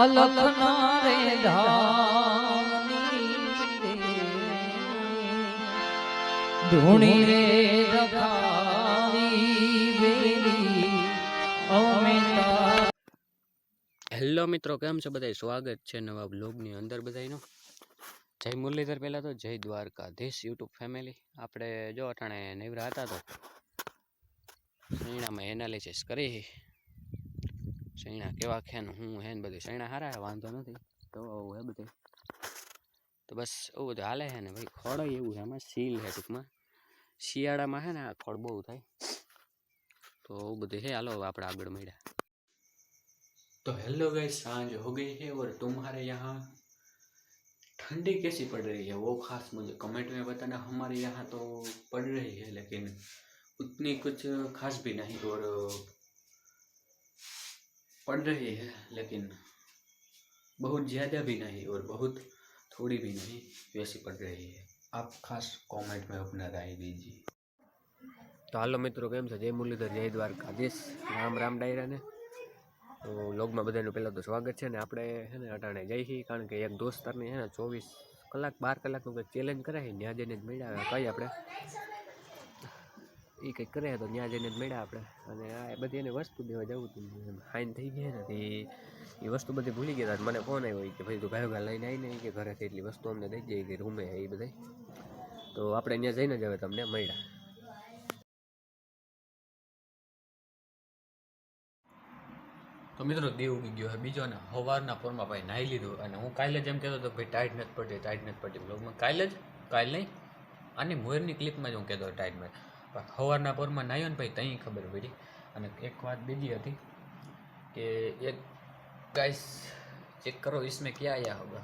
અલખના રે ધૂણી રે હેલો મિત્રો કેમ છે બધા સ્વાગત છે નવા બ્લોગની અંદર બધાનો જય મુરલીધર પહેલાં તો જય દ્વારકાધીશ યુટ્યુબ ફેમિલી. આપણે જો અટાણે નેવરા હતા તો સૈણામાં એનાલિસિસ કરી. સૈણા કેવા છે ને હું હે ને બધું સૈણા હારા હે વાંધો નથી તો આવું હે બધું તો બસ એવું બધું હાલે છે ને ભાઈ ખોડ એવું છે આમાં સીલ છે ટૂંકમાં શિયાળામાં છે ને આ ખોડ બહુ થાય તો એવું બધું છે હાલો હવે આપણે આગળ મળ્યા तो हेलो गाइस सांझ हो गई है और तुम्हारे यहाँ ठंडी कैसी पड़ रही है वो खास मुझे कमेंट में बताना हमारे यहाँ तो पड़ रही है लेकिन उतनी कुछ खास भी नहीं और पड़ रही है लेकिन बहुत ज़्यादा भी नहीं और बहुत थोड़ी भी नहीं वैसी पड़ रही है आप खास कमेंट में अपना राय दीजिए તો હાલો મિત્રો કેમ છે જય મુરલીધર જય દ્વારકાધીશ રામ રામ ડાયરાને તો લોગમાં બધાનું પહેલાં તો સ્વાગત છે ને આપણે છે ને અટાણે જઈ છીએ કારણ કે એક દોસ્તારની છે ને ચોવીસ કલાક બાર કલાકનું કંઈક ચેલેન્જ કરાય ત્યાં જઈને જ મળ્યા કઈ આપણે એ કંઈક કરે તો ત્યાં જઈને મળ્યા આપણે. અને આ બધી એને વસ્તુ દેવા જવું હતું હાઈન થઈ ગયા ને એ વસ્તુ બધી ભૂલી ગયા હતા મને ફોન આવ્યો કે ભાઈ તું ભાઈ ભાઈ લઈને આવીને કે ઘરેથી એટલી વસ્તુ અમને દઈ જઈ કે રૂમે એ બધી તો આપણે ત્યાં જઈને જ હવે તમને મળ્યા. તો મિત્રો દેવ ઉગી ગયો બીજો ને સવારના પોરમાં ભાઈ નાહી લીધું. અને હું કાલે જ એમ કહેતો હતો ભાઈ ટાઈટ નથી પડતી ટાઈટ નથી પડતી. બ્લોગમાં કાલે જ? કાલે નહીં? આની મોરની ક્લિપમાં જ હું કહેતો ટાઈટ મેં પણ સવારના પોરમાં નાહ્યો ને ભાઈ ત્યાં ખબર પડી અને એક વાત બીજી હતી કે એક गाइस चेक करो इसमें क्या आया होगा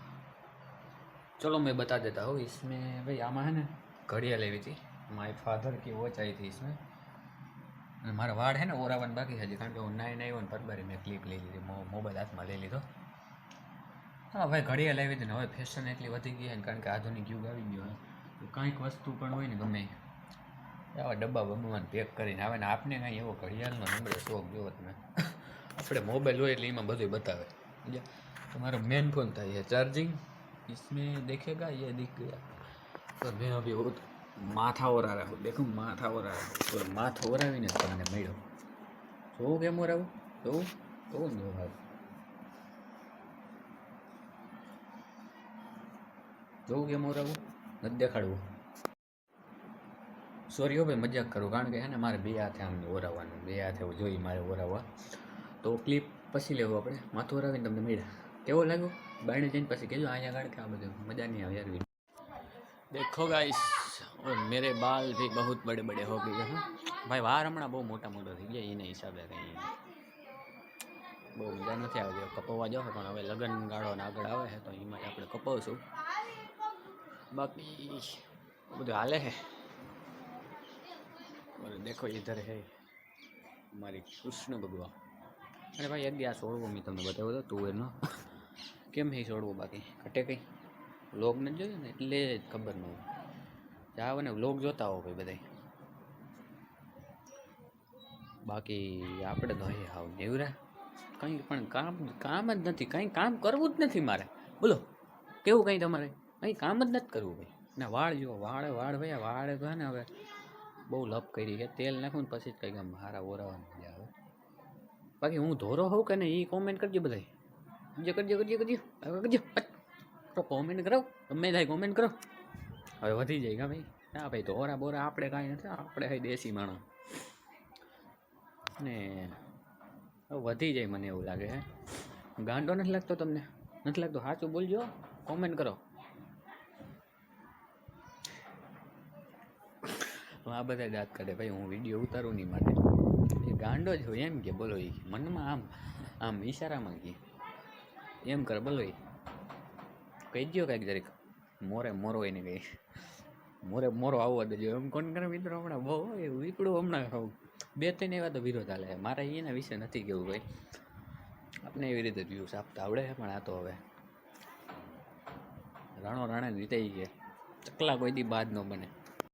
चलो मैं बता देता हूँ इसमें भाई आमा है ना घड़ियाँ लेवी थी माय फादर की वॉच आई थी इसमें અને મારા વાળ હે ને ઓરાવાનું બાકી છે હજી કારણ કે હું નાઈ નાઈ ને પરબારી મેં ક્લિપ લઈ લીધી મો- મોબાઈલ હાથમાં લઈ લીધો હા ભાઈ ઘડિયા લાવી હતી ને હવે ફેશન એટલી વધી ગઈ છે ને કારણ કે આધુનિક યુગ આવી ગયો છે તો કાંઈક વસ્તુ પણ હોય ને ગમે એ. આવા ડબ્બા બબ્બામાં પેક કરીને આવે ને આપને કાંઈ એવો ઘડિયાળનો નંબર શોખ જોવો તમે. આપણે મોબાઈલ હોય એટલે એમાં બધું બતાવે. તમારો મેન ફોન था ये चार्जिंग इसमें देखेगा યે दिख ગયા तो मैं अभी बहुत માથા ઓરારા હું, દેખું માથા ઓરારા તો માથો ઓરાવીને તમને મળ્યો. જોવું કેમ ઓરાવું? જોવું? જોવું ને જોવું જોવું કેમ ઓરાવું? નથી દેખાડવું. સોરી હો ભાઈ, મજાક કરું. કારણ કે હે ને, મારે બે હાથે આમ ઓરાવવાનું, બે હાથે જોઈ મારે ઓરાવવા. તો ક્લિપ પછી લેવું આપણે. માથું ઓરાવીને તમને મળ્યા. કેવો લાગ્યો? બાયણે જઈને પછી કહેજો અહીંયા કારણ કે આ બધું મજા નહીં આવે યાર દેખો ગાઈસ ઓર મેરે બાલ ભી બહુ બડે બડે હો ગયે હે. ભાઈ, વાર હમણાં બહુ મોટા મોટા થઈ ગયા એના હિસાબે કંઈ. બહુ મજા નથી આવતી. કપાવવા જાવ પણ હવે લગ્ન ગાળો ને આગળ આવે છે તો એમાં આપણે કપાવશું. બાકી, બધું હાલે છે और देखो इधर है हमारी કૃષ્ણ ભગવાન અને ભાઈ એક દી આ છોડવો મેં તમને બતાવ્યો હતો તુવેરનો કેમ હે છોડવો બાકી ઘટે કંઈ વ્લોગ નથી જોયો ને એટલે જ ખબર ન હોય જાઓ ને વ્લોગ જોતા હો ભાઈ બધાય બાકી આપણે તો હે હાવ નેવરા કંઈ પણ કામ કામ જ નથી કંઈ કામ કરવું જ નથી મારે બોલો કેવું કંઈ તમારે કંઈ કામ જ નથી કરવું ભાઈ ને વાળ જુઓ વાળે વાળ ભાઈ વાળે તો હે ને હવે બહુ લપ કરી છે. તેલ નાખું ને પછી જ કંઈક આમ હારા ઓરાવાની મજા આવે. બાકી હું ધોરો હોઉં કે નહીં એ કોમેન્ટ કરજો બધા કરજો કરજો કરજો. કરજો. કરજો તો કોમેન્ટ કરો. ગમે થાય કોમેન્ટ કરો. હવે વધી જાય ભાઈ ના ભાઈ, ધોરા બોરા આપણે કાંઈ નથી. આપણે hay દેશી માણસ ને વધી જાય મને એવું લાગે, હે. ગાંડો નથી લાગતો તમને? નથી લાગતો? સાચું બોલજો. કોમેન્ટ કરો. હવે આ બધા દાંત કાઢે. ભાઈ, હું વીડિયો ઉતારું નહીં માટે. એ ગાંડો જ હોય એમ કે, બોલો એ મનમાં આમ આમ ઈશારામાં કે. એમ કરે, બોલો એ કહી દો કાંઈક જરીક. મોરે મોરો એને કહી. મોરે મોરો આવવા દેજો. એમ કોણ કરે મિત્રો હમણાં? બહુ એ વીપડું હમણાં ખાવું બે ત્રણ એવા તો વિરોધ હાલે. મારે એના વિશે નથી કેવું ભાઈ. આપણે એવી રીતે વ્યૂઝ આપતા આવડે પણ આ તો હવે. રાણો રણે રીતે કે ચકલા કોઈ દી બાદ ન બને.